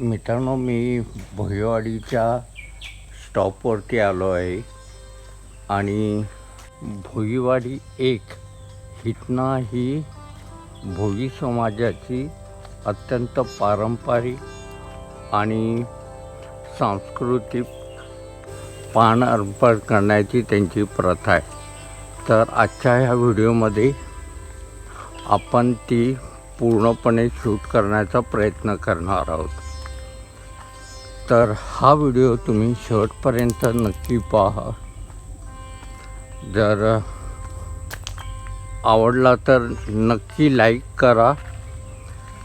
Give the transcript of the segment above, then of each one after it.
मित्रांनो मी भोईवाडीच्या स्टॉपवरती आलो आहे. आणि भोईवाडी एक इथनं ही भोई समाजाची अत्यंत पारंपरिक आणि सांस्कृतिक पान अर्पण करण्याची त्यांची प्रथा आहे. तर आजच्या ह्या व्हिडिओमध्ये आपण ती पूर्णपणे शूट करण्याचा प्रयत्न करणार आहोत. तर हा व्हिडिओ तुम्ही शेवटपर्यंत नक्की पहा. जर आवडला तर नक्की लाईक करा.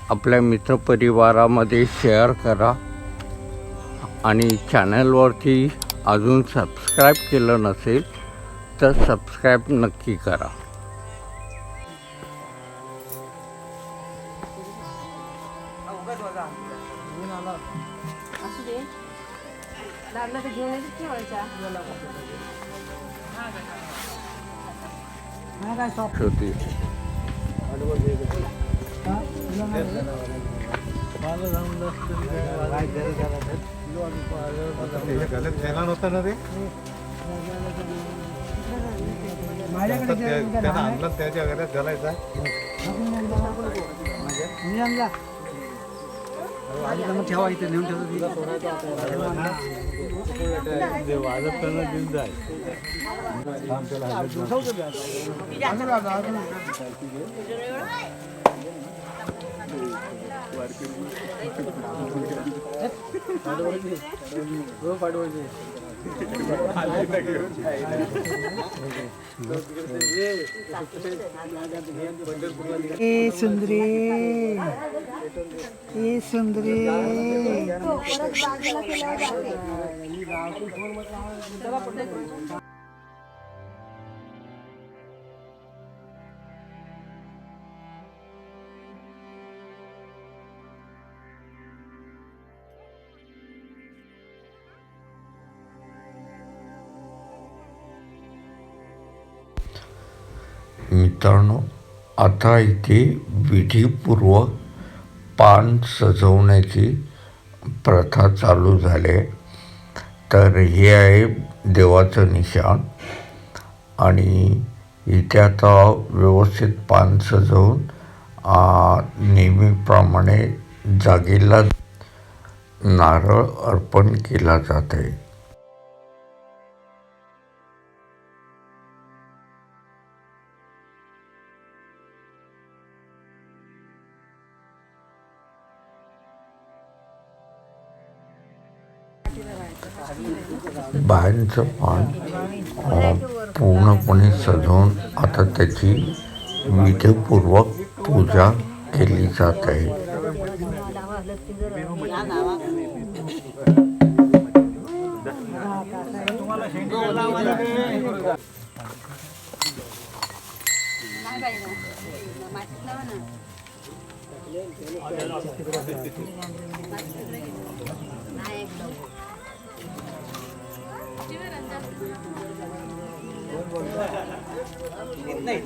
आपल्या मित्रपरिवारामध्ये शेअर करा. आणि चॅनलवरती अजून सबस्क्राईब केलं नसेल तर सबस्क्राईब नक्की करा. होती देणार होतं आता ते- त्यानं आणलं त्याच्या घरात घालायचा ठेवा इथे नेऊन ठेवतो. घेऊन ए सुंदरी ए सुंदरी। मित्रांनो आता इथे विधीपूर्वक पान सजवण्याची प्रथा चालू झाली. आहे तर हे आहे देवाचं निशाण. आणि इथे आता व्यवस्थित पान सजवून नेहमीप्रमाणे जागेला नारळ अर्पण केला जात आहे. बायांचं पान पूर्णपणे सजवून आता त्याची विधीपूर्वक पूजा केली जात आहे. नाही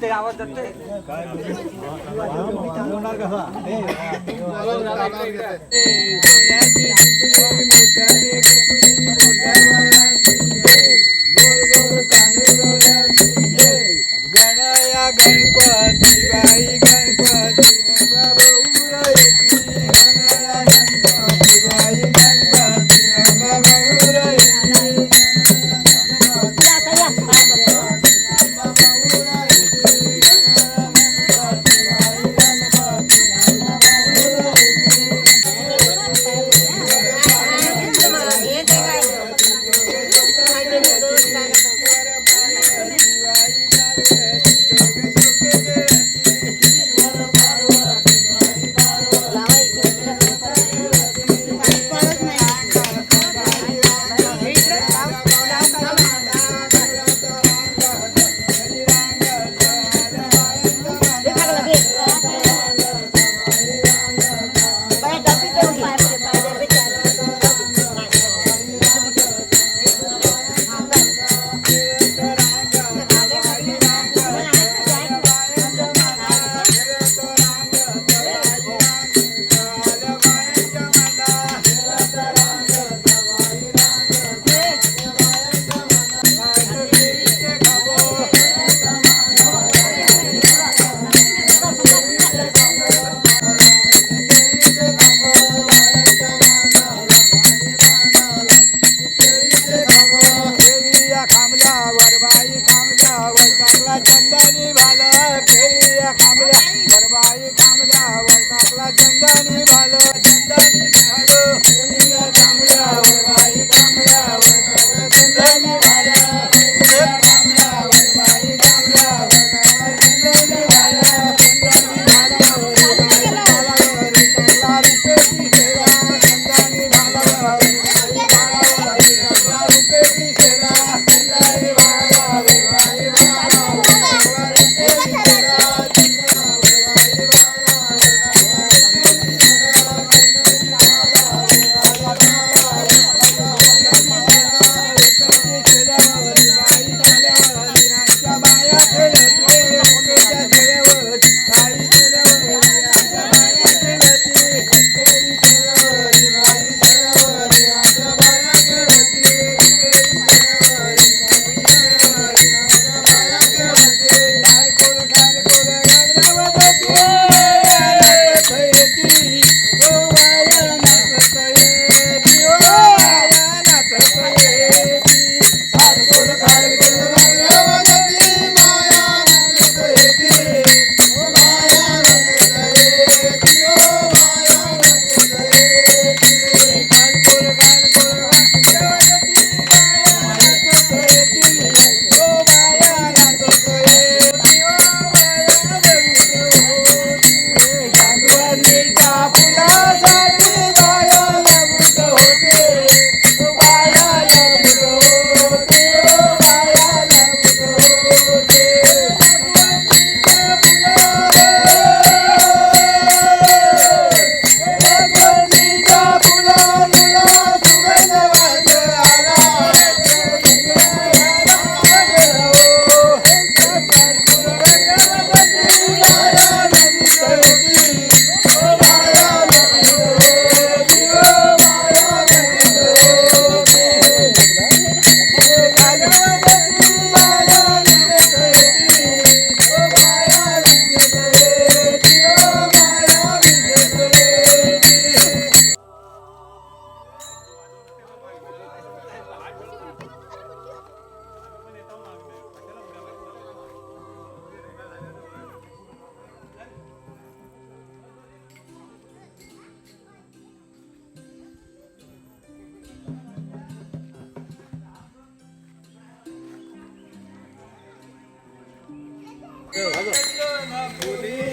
ભૂલી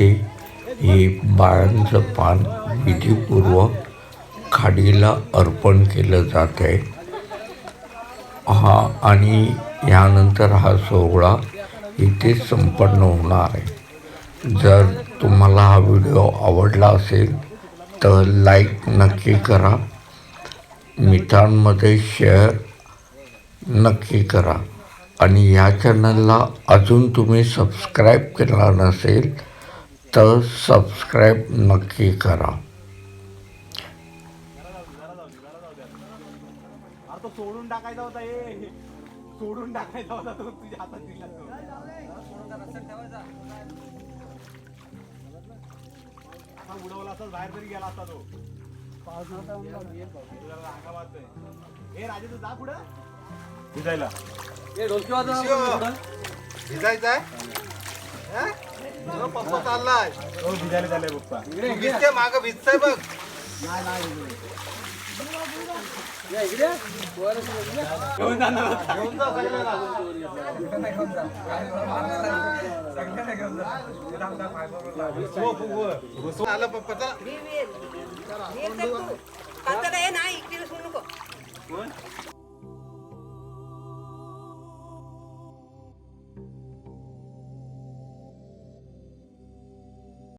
ते हे बाळांचं पान विधीपूर्वक खाडीला अर्पण केलं जात आहे. हा आणि ह्यानंतर हा सोहळा इथे संपन्न होणार आहे. जर तुम्हाला हा व्हिडिओ आवडला असेल तर लाईक नक्की करा. मित्रांमध्ये शेअर नक्की करा. आणि ह्या चॅनलला अजून तुम्ही सबस्क्राईब केला नसेल तर सबस्क्राईब नक्की करा. अरे तो सोडून टाकायचा होता हे. सोडून टाकायचा होता तो तुझ्या हातात दिला उडवला असता बाहेर तरी गेला असता तो. रांगा वाजतोय. ए राजे तू जा पुढं. भिजायला. भिजायचंय पप्पा चाललाय. हो भिजायला चाललंय पप्पा. भिजते माग भिजतय बघ. घेऊन जा ना. घेऊन जा सगळ्यांना. हो, हो, हो. आलं पप्पा चला. हे नाही